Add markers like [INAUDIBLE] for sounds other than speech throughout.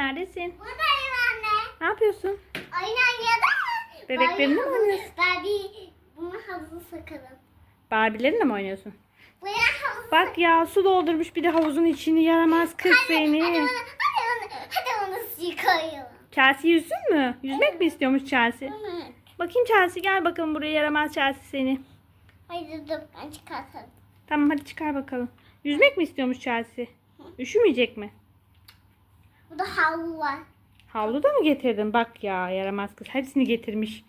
Neredesin? Buradayım anne. Ne yapıyorsun? Oynan ya da. Bebeklerinle mi oynuyorsun? Barbie bunu havuza sokalım. Barbilerinle mi oynuyorsun? Buraya havuza Bak ya su doldurmuş bir de havuzun içini yaramaz kız seni. Hadi onu, hadi onu, hadi onu suyu koyalım. Chelsea yüzsün mü? Yüzmek mi istiyormuş Chelsea? Evet. Bakayım Chelsea gel bakalım buraya yaramaz Chelsea seni. Haydi dur ben çıkartalım. Tamam hadi çıkar bakalım. Yüzmek mi istiyormuş Chelsea? Üşümeyecek mi? Burada havlu var. Havlu da mı getirdin? Bak ya yaramaz kız hepsini getirmiş.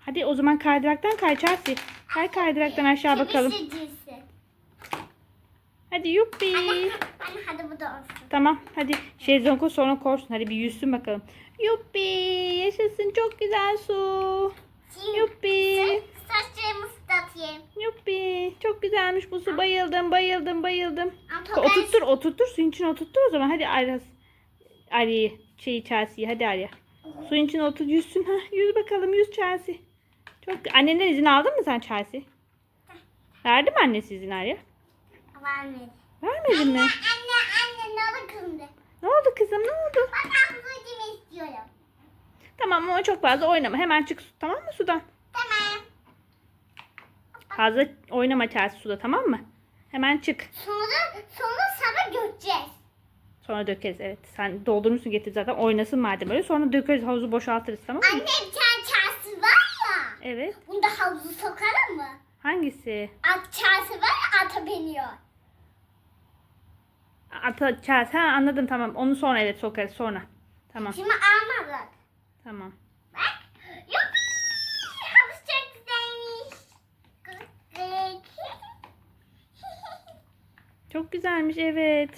Hadi o zaman kaydıraktan kay Chelsea. Kay kaydıraktan aşağı bakalım. Hadi yuppi. Anne, anne hadi bu da olsun. Tamam hadi şezlongu sonra korsun. Hadi bir yüzsün bakalım. Yuppi yaşasın çok güzel su. Yuppi. Saçlarımı ıslatayım. Yuppi çok güzelmiş bu su. Bayıldım bayıldım bayıldım. Ama Oturttur oturttur suyun içine oturttur o zaman. Hadi Arya. Arya'yı şeyi Chelsea'yi hadi Arya. Suyun içine otur yüzsün. Ha, yüz bakalım yüz Chelsea. Çok Annenden izin aldın mı sen Chelsea? Verdi mi annesi izin Arya? Vermedi. Vermedin mi? Anne anne ne oldu kızım. Ne oldu kızım ne oldu? Havuza girmek istiyorum. Tamam ama çok fazla oynama. Hemen çık su- tamam mı sudan? Fazla oynama Chelsea suda tamam mı? Hemen çık. Sonra sonra sabah göreceğiz. Sonra dökeriz evet. Sen doldurmuşsun getir zaten oynasın madem öyle. Sonra dökeriz havuzu boşaltırız tamam mı? Anne bir tane var ya. Evet. Bunda havuzu sokalım mı? Hangisi? At çarşı var ya ata biniyor. Ata Chelsea. Ha anladım tamam. Onu sonra evet sokarız sonra. Tamam. Şimdi almadık. Tamam. Bak. Yok. Havuz çok güzelmiş. Güzel. Çok güzelmiş evet.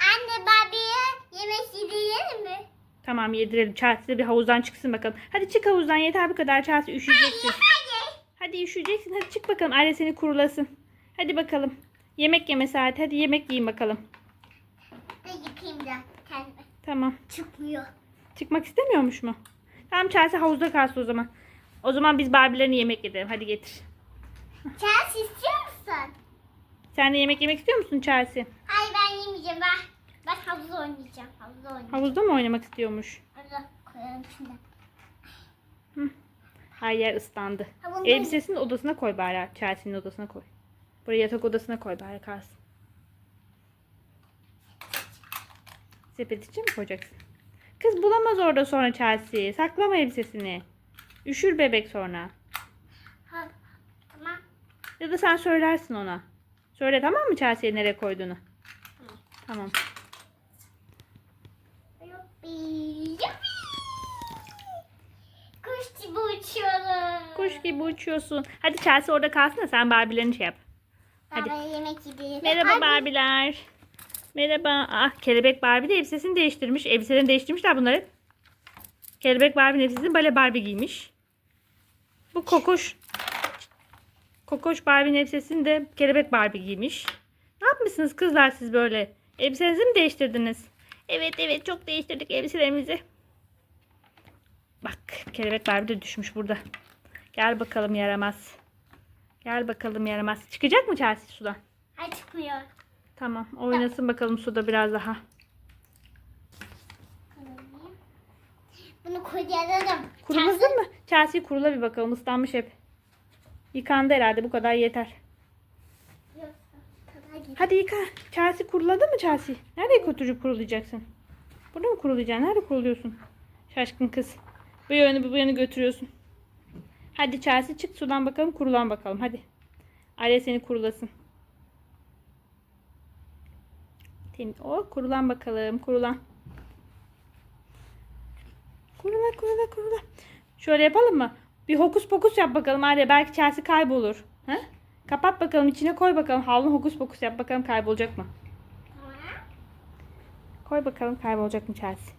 Anne Barbie'ye yemek yedirelim mi? Tamam yedirelim. Chelsea de bir havuzdan çıksın bakalım. Hadi çık havuzdan yeter bu kadar Chelsea üşüyeceksin. Hayır. Hadi üşüyeceksin. Hadi çık bakalım. Arya seni kurulasın. Hadi bakalım. Yemek yeme saati. Hadi yemek yiyin bakalım. Ben yıkayayım da kendime. Tamam. Çıkmıyor. Çıkmak istemiyormuş mu? Tamam Chelsea havuzda kalsın o zaman. O zaman biz Barbie'lerini yemek yedelim. Hadi getir. Chelsea istiyor musun? Sen de yemek yemek istiyor musun Chelsea? Hayır ben yemeyeceğim. Ben, ben havuzda oynayacağım. Havuzda oynayacağım. Havuzda mı oynamak istiyormuş? Orada koyalım şimdi. Her yer ıslandı. Havuzda Elbisesini odasına koy bari. Chelsea'nin odasına koy. Buraya yatak odasına koy bari kalsın. Sepet için mi koyacaksın? Kız bulamaz orada sonra Chelsea. Saklama elbisesini. Üşür bebek sonra. Ha, tamam. Ya da sen söylersin ona. Söyle tamam mı Chelsea'ye nereye koyduğunu? Tamam. Yuppi, yuppi. Kuş gibi uçuyorum. Kuş gibi uçuyorsun. Hadi Chelsea orada kalsın da sen Barbie'lerini şey yap. Hadi. Baba yemek yedi. Merhaba Ay, Barbie'ler. Merhaba. Ah kelebek Barbie de elbisesini değiştirmiş. Elbiselerini değiştirmişler bunlar hep. Kelebek Barbie'nin elbisesini bale Barbie giymiş. Bu kokoş. Kokoş Barbie'nin elbisesini de kelebek Barbie giymiş. Ne yapmışsınız kızlar siz böyle? Elbisenizi mi değiştirdiniz? Evet evet çok değiştirdik elbiselerimizi. Bak kelebek Barbie de düşmüş burada. Gel bakalım yaramaz. Gel bakalım yaramaz. Çıkacak mı Chelsea sudan? Ay çıkmıyor. Tamam. Oynasın bakalım suda biraz daha. Bunu koyalım. Kuruladın mı? Chelsea kurula bir bakalım. Islanmış hep. Yıkandı herhalde. Bu kadar yeter. Yok. Hadi yıka. Chelsea kuruladı mı Chelsea? Nereye götürüp kurulayacaksın? Burada mı kurulayacaksın? Nerede kuruluyorsun? Şaşkın kız. Bu yönü bu yönü götürüyorsun. Hadi Chelsea çık sudan bakalım. Kurulan bakalım. Hadi. Arya seni kurulasın. Temiz. O kurulan bakalım. Kurulan. Kurula kurula kurula. Şöyle yapalım mı? Bir hokus pokus yap bakalım Arya. Belki Chelsea kaybolur. Ha? Kapat bakalım içine koy bakalım. Havlu hokus pokus yap bakalım kaybolacak mı? Koy bakalım kaybolacak mı Chelsea?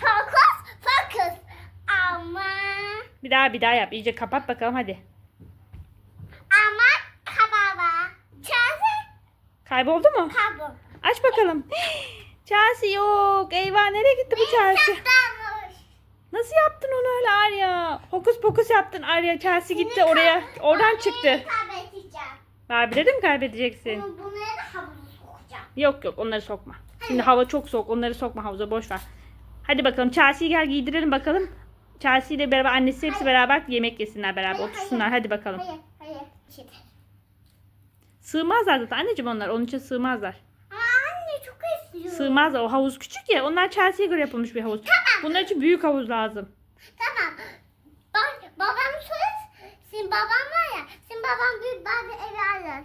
Fokus fokus. Ama Bir daha bir daha yap. İyice kapat bakalım hadi. ama kababa. Chelsea Kayboldu mu? kabul. Aç bakalım. [GASPS] Chelsea yok. Eyvah nereye gitti bu Chelsea? Nasıl yaptın onu öyle Arya? Hokus pokus yaptın Arya. Chelsea gitti oraya. Oradan çıktı. Kaybedeceğim. Barbie'leri mi kaybedeceksin? Bunu, bunları da havuza sokacağım. Yok yok onları sokma. Şimdi hava çok soğuk. Onları sokma havuza boş ver. Hadi bakalım Chelsea'yi gel giydirelim bakalım. Chelsea ile beraber annesi hepsi beraber yemek yesinler beraber Hayır, otursunlar. Hadi bakalım. Hayır hayır. Sığmazlar zaten anneciğim onlar. Onun için sığmazlar. Sığmazlar. O havuz küçük ya. Onlar Chelsea'ye göre yapılmış bir havuz. Bunlar için büyük havuz lazım. Tamam. Bak babam söz. Senin babam var ya. Senin babam büyük bazı evi alır.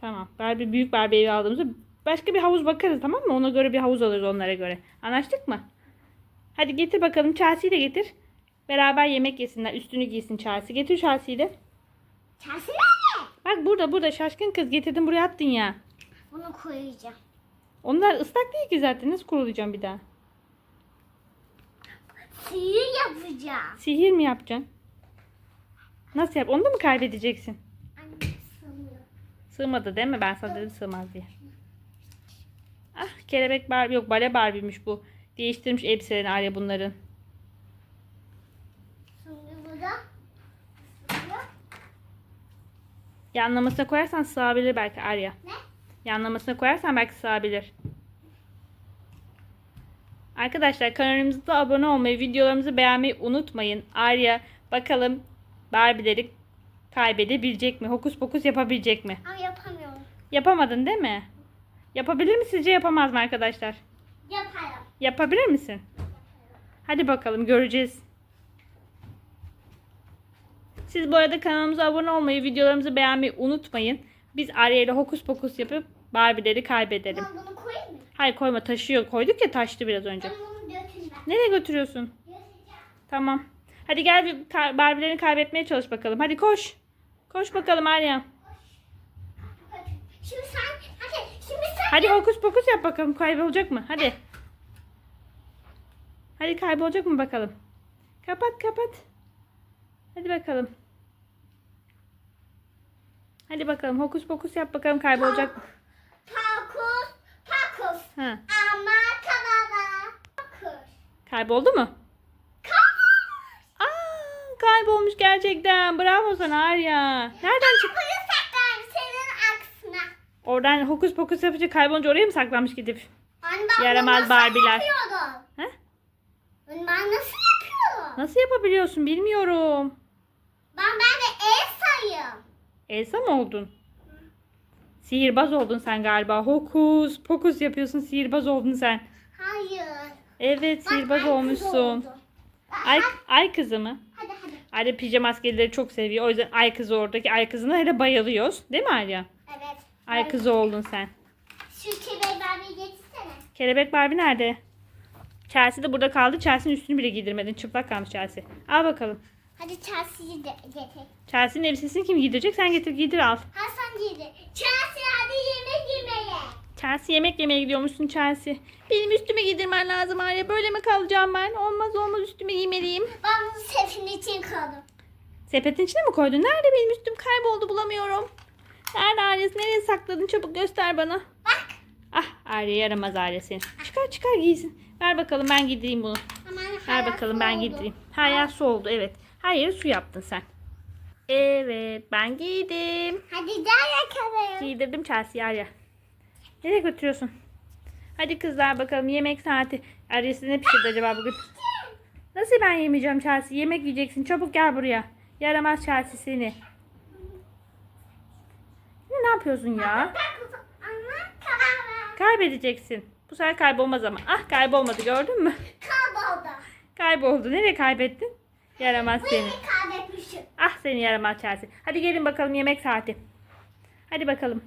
Tamam. Barbie büyük Barbie evi aldığımızda başka bir havuz bakarız tamam mı? Ona göre bir havuz alırız onlara göre. Anlaştık mı? Hadi getir bakalım Chelsea'yi de getir. Beraber yemek yesinler. Üstünü giysin Chelsea. Getir Chelsea'yi de. Nerede? Bak burada burada şaşkın kız getirdim buraya attın ya. Bunu koyacağım. Onlar ıslak değil ki zaten. Nasıl kurulayacağım bir daha? Sihir yapacağım. Sihir mi yapacaksın? Nasıl yap? Onu da mı kaybedeceksin? Anne sanıyor. Sığmadı değil mi? Ben sana dedim sığmaz diye. Ah kelebek Barbie yok bale Barbie'miş bu. Değiştirmiş elbiselerini Arya bunların. Yanlamasına koyarsan sığabilir belki Arya. Ne? Yanlamasına koyarsan belki sığabilir. Arkadaşlar kanalımıza abone olmayı, videolarımızı beğenmeyi unutmayın. Arya bakalım Barbie'leri kaybedebilecek mi? Hokus pokus yapabilecek mi? Ama yapamıyorum. Yapamadın değil mi? Yapabilir mi sizce yapamaz mı arkadaşlar? Yaparım. Yapabilir misin? Hadi bakalım göreceğiz. Siz bu arada kanalımıza abone olmayı, videolarımızı beğenmeyi unutmayın. Biz Arya ile hokus pokus yapıp Barbie'leri kaybedelim. Ben bunu koyayım mı? Hayır koyma taşıyor. Koyduk ya taştı biraz önce. Ben bunu götüreyim ben. Nereye götürüyorsun? Götüreceğim. Tamam. Hadi gel bir Barbie'lerini kaybetmeye çalış bakalım. Hadi koş. Koş bakalım Arya. Şimdi sen, hadi şimdi sen. Hadi hokus pokus yap bakalım. Kaybolacak mı? Hadi. Hadi kaybolacak mı bakalım. Kapat kapat. Hadi bakalım. Hadi bakalım hokus pokus yap bakalım kaybolacak mı? Ha. Ama kanala. Takus. Kayboldu mu? Kaybolmuş. Aa, kaybolmuş gerçekten. Bravo sana Arya. Nereden çık? Kapıyı saklar senin aksına. Oradan hokus pokus yapınca kaybolunca oraya mı saklanmış gidip? Anne ben Yaramaz Barbie'ler. yapıyordum? He? Ben nasıl yapıyorum? Nasıl yapabiliyorsun bilmiyorum. Ben ben de Elsa'yım. Elsa mı oldun? Sihirbaz oldun sen galiba. Hokus pokus yapıyorsun. Sihirbaz oldun sen. Hayır. Evet sihirbaz olmuşsun. Ay, ay kızı mı? Hadi hadi. Arya pijama maskeleri çok seviyor. O yüzden ay kızı oradaki ay kızına hele bayılıyoruz. Değil mi Arya? Evet. Ay kızı oldun sen. Şu kebeği Barbie'yi getirsene. Kelebek Barbie nerede? Chelsea de burada kaldı. Chelsea'nin üstünü bile giydirmedin. Çıplak kalmış Chelsea. Al bakalım. Hadi Chelsea'yi de getir. Chelsea'nin elbisesini kim giydirecek? Sen getir giydir al. Hasan giydi. Chelsea hadi yemek yemeye. Chelsea yemek yemeye gidiyormuşsun Chelsea. Benim üstümü giydirmen lazım Arya. Böyle mi kalacağım ben? Olmaz olmaz üstümü giymeliyim. Ben bunu sefin için koydum. Sepetin içine mi koydun? Nerede benim üstüm kayboldu bulamıyorum. Nerede Arya? Nereye sakladın? Çabuk göster bana. Bak. Ah Arya yaramaz Arya senin. Çıkar çıkar giysin. Ver bakalım ben giydireyim bunu. Ver bakalım ben oldu. giydireyim. Her yer su oldu evet. Her yeri su yaptın sen. Evet ben giydim. Hadi gel yakalım. Giydirdim Chelsea Arya. Nereye götürüyorsun? Hadi kızlar bakalım yemek saati. Arya size ne pişirdi acaba bugün? Nasıl ben yemeyeceğim Chelsea? Yemek yiyeceksin. Çabuk gel buraya. Yaramaz Chelsea seni. Ne, yapıyorsun ya? Kaybedeceksin. Bu sefer kaybolmaz ama. Ah kaybolmadı gördün mü? Kayboldu. Kayboldu. Nereye kaybettin? Yaramaz seni. Ah seni yaramaz Chelsea. Hadi gelin bakalım yemek saati. Hadi bakalım.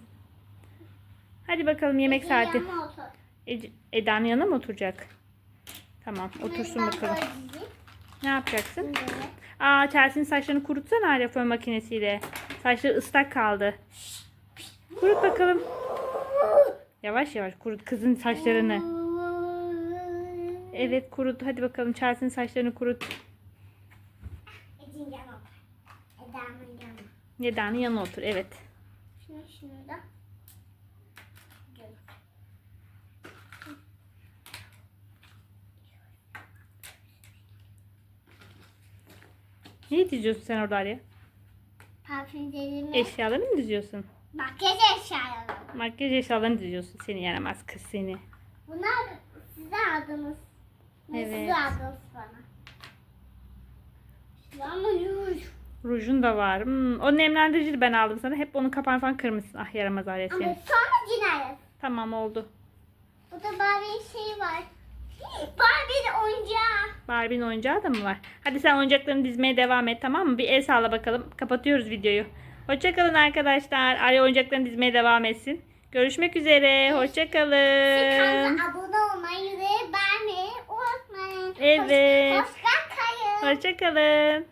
Hadi bakalım yemek saati. Yanıma otur. Ece- Eda'nın yanına mı oturacak? Tamam otursun bakalım. Ne yapacaksın? Aa Chelsea'nin saçlarını kurutsana hala fön makinesiyle. Saçları ıslak kaldı. Kurut bakalım. Yavaş yavaş kurut kızın saçlarını. Evet kurut. Hadi bakalım Chelsea'nin saçlarını kurut. Edin yanıma. Eda'nın yanıma. Eda'nın yanına otur. Evet. Şunu şunu da. Neyi diziyorsun sen orada Arya? Parfüm dediğimi. Eşyalarını mı diziyorsun? Makyaj eşyaları. Makyaj eşyalarını diziyorsun seni yaramaz kız seni. Bunlar size aldınız. Ne Evet. Size aldınız bana. Ama yuh. Rujun da var. Hmm, o nemlendirici de ben aldım sana. Hep onun kapağını falan kırmışsın. Ah yaramaz alet Ama seni. sonra cinayet. Tamam oldu. Burada Barbie'nin şeyi var. Barbie'nin oyuncağı. Barbie'nin oyuncağı da mı var? Hadi sen oyuncaklarını dizmeye devam et tamam mı? Bir el sağla bakalım. Kapatıyoruz videoyu. Hoşçakalın arkadaşlar. Arya oyuncaklarını dizmeye devam etsin. Görüşmek üzere. Hoşçakalın. Kanala abone olmayı ve beğenmeyi unutmayın. Evet. Hoş. Hoşçakalın.